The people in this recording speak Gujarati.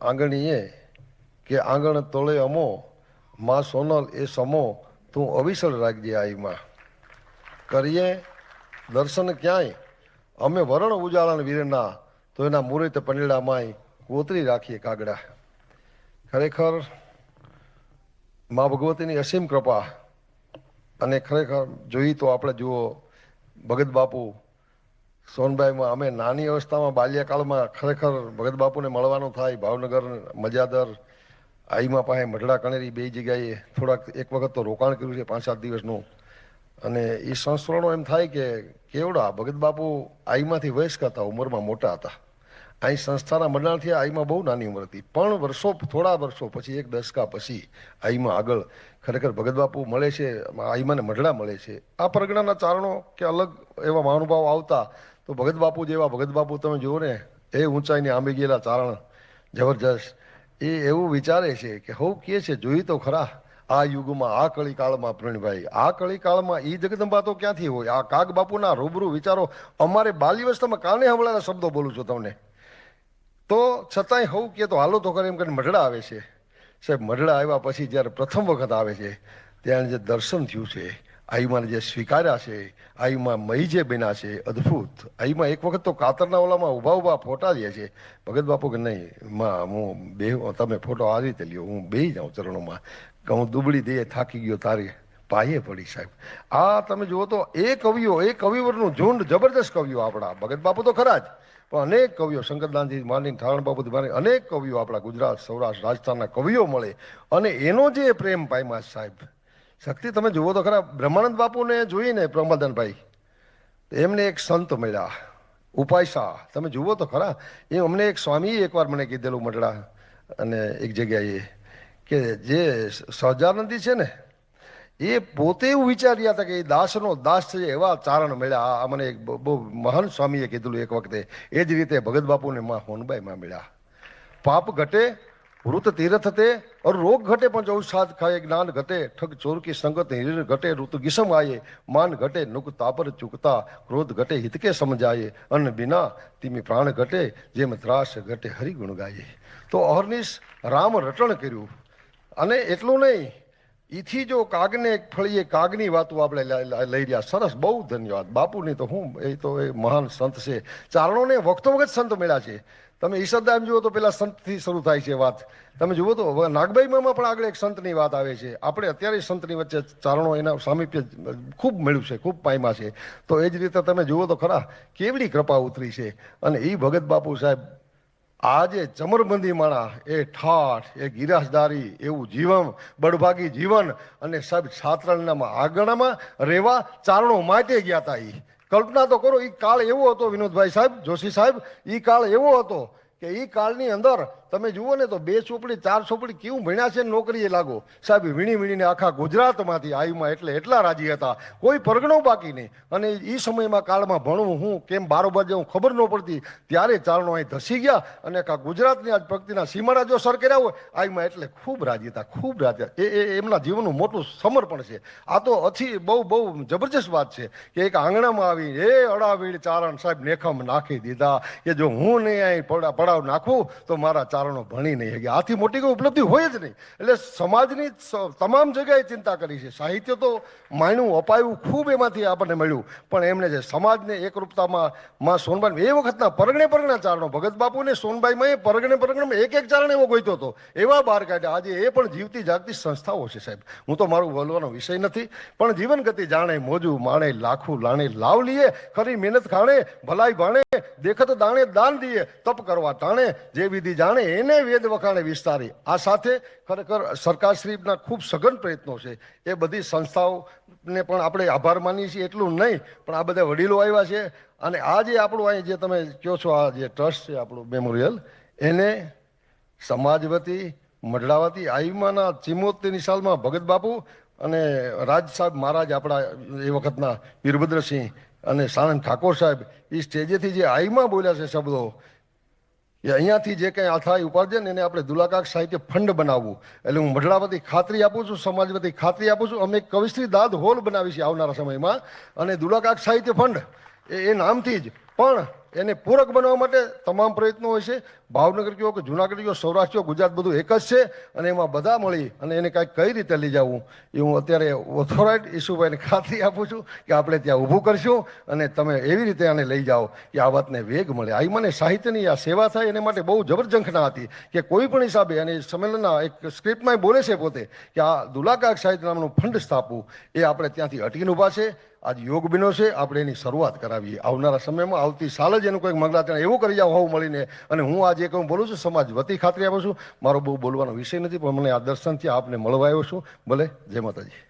આંગણીએ કે આંગણ તોળે અમો, માં સોનલ એ સમો, તું અવિસળ રાખજે આઈમાં. કરીએ દર્શન ક્યાંય? અમે વરણ ઉજાળણ વીરના, તો એના મુહૂર્ત પંડળામાંય કોતરી રાખીએ કાગડા. ખરેખર મા ભગવતીની અસીમ કૃપા. અને ખરેખર જોઈએ તો આપણે જુઓ, ભગત બાપુ સોનભાઈમાં અમે નાની અવસ્થામાં બાલ્યકાળમાં ખરેખર ભગત બાપુને મળવાનું થાય, ભાવનગર, મજાદર, આઈમાં પાસે મઢડા કણેરી બે જગ્યાએ થોડાક એક વખત તો રોકાણ કર્યું છે, પાંચ સાત દિવસનું. અને એ સંસ્મરણો એમ થાય કે કેવડા ભગત બાપુ આઈમાંથી વયસ્ક હતા, ઉંમરમાં મોટા હતા. અહીં સંસ્થાના મંડળથી આઈમાં બહુ નાની ઉંમર હતી. પણ વર્ષો, થોડા વર્ષો પછી, એક દશકા પછી આઈમાં આગળ ખરેખર ભગત બાપુ મળે છે, આઈમાંને મઢડા મળે છે. આ પરગણાના ચારણો કે અલગ એવા મહાનુભાવ આવતા તો ભગત બાપુ જેવા ભગત બાપુ તમે જુઓ ને, એ ઊંચાઈને આંબી ગયેલા ચારણ, જબરજસ્ત. એ એવું વિચારે છે કે હવ કે છે, જોઈ તો ખરા, આ યુગમાં, આ કળીકાળમાં પ્રવીણભાઈ, આ કળીકાળમાં એ જગદંબા તો ક્યાંથી હોય? આ કાગ બાપુના રૂબરૂ વિચારો, અમારે બાલ્યવસ્થામાં કાને હમણાં શબ્દો બોલું છું તમને? તો છતાંય હવું કે તો હાલો તો કરે એમ કરીને મઢડા આવે છે. સાહેબ, મઢડા આવ્યા પછી જ્યારે પ્રથમ વખત આવે છે, ત્યાં જે દર્શન થયું છે આઈમાં જે સ્વીકાર્યા છે, આઈમાં મહી જે બન્યા છે, અદ્ભુત. આઈમાં એક વખત તો કાતરના ઓલામાં ઊભા ઊભા ફોટા લે છે. ભગત બાપુ કે નહીં, માં, હું બે, તમે ફોટો આ રીતે લ્યો, હું બેહી જાઉં ચરણોમાં. કે હું દુબળી દે, થાકી ગયો તારી પાયે પડી સાહેબ. આ તમે જુઓ તો એ કવિઓ, એ કવિવરનું ઝુંડ જબરદસ્ત કવિઓ આપણા. ભગત બાપુ તો ખરા જ, પણ અનેક કવિઓ શંકરદાનજી માંડીને ઠારણ બાપુથી માંડી અનેક કવિઓ આપણા ગુજરાત, સૌરાષ્ટ્ર, રાજસ્થાનના કવિઓ મળે. અને એનો જે પ્રેમ પામ્યા સાહેબ શક્તિ તમે જુઓ તો ખરા બ્રહ્માનંદ બાપુને જોઈને પ્રમોદનભાઈ, એમને એક સંત મળ્યા ઉપાયશા તમે જુઓ તો ખરા, એ અમને એક સ્વામીએ એકવાર મને કીધેલું મંડળા, અને એક જગ્યાએ કે જે સહજાનંદી છે ને, એ પોતે એવું વિચાર્યા હતા કે એ દાસનો દાસ છે, એવા ચારણ મળ્યા. આ મને એક બહુ મહાન સ્વામીએ કીધેલું એક વખતે. એ જ રીતે ભગત બાપુને માં હોનબાઈમાં મળ્યા. પાપ ઘટે વૃત તીરથ તે और રોગ ઘટે પણ ચૌ સાત ખાય જ્ઞાન ઘટે, ઠગ ચોર કી સંગત હિર ઘટે, ઋતુ ગિસમ આયે, માન ઘટે, નુક તાપર ચુકતા, ક્રોધ ઘટે હિતકે સમજાયે, અન્ન બિના તીમી પ્રાણ ઘટે, જેમ ત્રાસ ઘટે, હરિગુણ ગાયે. તો અહર્નિશ રામ રટણ કર્યું. અને એટલું નહીં ઈથી જો કાગને ફળીએ કાગની વાતો આપણે લઈ રહ્યા. સરસ, બહુ ધન્યવાદ. બાપુની તો હું, એ તો એ મહાન સંત છે. ચારણોને વખતો વખત સંત મળ્યા છે. તમે ઈશરદામ જુઓ તો પેલા સંતથી શરૂ થાય છે વાત. તમે જુઓ તો નાગબાઈમાં પણ આગળ એક સંતની વાત આવે છે. આપણે અત્યારે સંતની વચ્ચે ચારણો એના સામીપ્ય ખૂબ મળ્યું છે, ખૂબ પાયમાં છે. તો એ જ રીતે તમે જુઓ તો ખરા, કેવડી કૃપા ઉતરી છે. અને એ ભગત બાપુ સાહેબ આજે ચમરબંધી માણા એ ઠાઠ, એ ગિરાસદારી, એવું જીવન, બળભાગી જીવન અને સાહેબ છાત્રાલયનામાં આગળમાં રહેવા ચારણો માટે ગયા હતા એ કલ્પના તો કરો એ કાળ એવો હતો વિનોદભાઈ સાહેબ, જોશી સાહેબ એ કાળ એવો હતો કે એ કાળની અંદર તમે જુઓ ને તો બે ચોપડી ચાર ચોપડી કેવું ભણ્યા છે નોકરીએ લાગો. સાહેબ, વીણી વીણીને આખા ગુજરાતમાંથી આયુમાં એટલે એટલા રાજી હતા. કોઈ પરગણો બાકી નહીં. અને એ સમયમાં કાળમાં ભણવું હું કેમ બારોબાર જવું ખબર ન પડતી. ત્યારે ચારણો અહીં ધસી ગયા અને આખા ગુજરાતની આજ ભક્તિના સીમાડા જો સર કર્યા હોય, આયુમાં એટલે ખૂબ રાજી હતા, ખૂબ રાજી એ એ એમના જીવનનું મોટું સમર્પણ છે. આ તો અથી બહુ બહુ જબરજસ્ત વાત છે કે એક આંગણામાં આવી એ અડાવીડ ચારણ સાહેબ, નેખમ નાખી દીધા. કે જો હું નહીં અહીં પડા પડાવ નાખું તો મારા ચારણો ભણી નહીં શકે. આથી મોટી કોઈ ઉપલબ્ધિ હોય જ નહીં. એટલે સમાજની તમામ જગ્યાએ ચિંતા કરી છે. સાહિત્ય તો માયણું અપાયું ખૂબ એમાંથી આપણને મળ્યું. પણ એમણે જે સમાજને એકરૂપતામાં, માં સોનબાઈ એ વખતના પરગણે પરગણા ચારણો, ભગત બાપુને સોનબાઈમાં એ પરગણે પરગણમાં એક એક ચારણ એવો ગોઈતો હતો. એવા બહાર કાઢ્યા. આજે એ પણ જીવતી જાગતી સંસ્થાઓ છે સાહેબ. હું તો મારું બોલવાનો વિષય નથી, પણ જીવન ગતિ જાણે, મોજું માણે, લાખું લાણે લાવ લીએ. ખરી મહેનત ખાણે, ભલાઈ ભાણે, દેખત દાણે દાન દીએ, તપ કરવા ટાણે જે વિધિ જાણે એને વેદ વખાણે વિસ્તારી. આ સાથે ખરેખર સરકારશ્રીના ખૂબ સઘન પ્રયત્નો છે. એ બધી સંસ્થાઓને પણ આપણે આભાર માનીએ છીએ. એટલું નહીં, પણ આ બધા વડીલો આવ્યા છે. અને આ જે આપણું અહીં જે તમે કહો છો, આ જે ટ્રસ્ટ છે આપણું મેમોરિયલ, એને સમાજ વતી મઢડાવતી આઈમાના ચિમોતેરની સાલમાં ભગત બાપુ અને રાજ સાહેબ મહારાજ આપણા એ વખતના વીરભદ્રસિંહ અને સાણંદ ઠાકોર સાહેબ એ સ્ટેજેથી જે આઈમાં બોલ્યા છે શબ્દો એ અહીંયાથી જે કંઈ થાય ઉપાર્જન એને આપણે દુલાકાક સાહિત્ય ફંડ બનાવવું. એટલે હું મઢડાવતી ખાતરી આપું છું સમાજ વતી ખાતરી આપું છું. અમે કવિશ્રી દાદ હોલ બનાવી આવનારા સમયમાં. અને દુલાકાક સાહિત્ય ફંડ એ નામથી જ પણ એને પૂરક બનાવવા માટે તમામ પ્રયત્નો હોય છે. ભાવનગર કયો કે જુનાગઢ કયો, સૌરાષ્ટ્ર કયો, ગુજરાત બધું એક જ છે અને એમાં બધા મળી અને એને કાંઈક કઈ રીતે લઈ જવું એ હું અત્યારે ઓથોરાઇટ ઈશુભાઈને ખાતરી આપું છું કે આપણે ત્યાં ઊભું કરશું અને તમે એવી રીતે આને લઈ જાઓ કે આ વાતને વેગ મળે. આ મને સાહિત્યની આ સેવા થાય એને માટે બહુ જબરજંખના હતી કે કોઈ પણ હિસાબે અને સંમેલનના એક સ્ક્રિપ્ટમાં બોલે છે પોતે કે આ દુલાકાક સાહિત્ય નામનું ફંડ સ્થાપવું એ આપણે ત્યાંથી અટકીને ઊભા છે. આજ યોગ બિનો છે. આપણે એની શરૂઆત કરાવીએ. આવનારા સમયમાં આવતી સાલ જ એનું કંઈક મંગળાચરણ એવું કરી જાવ હોવ મળીને. અને હું આજે કહું, બોલું છું, સમાજ વતી ખાતરી આપું છું. મારો બહુ બોલવાનો વિષય નથી, પણ મને આ દર્શનથી આપને મળવા આવ્યો છું. ભલે, જય માતાજી.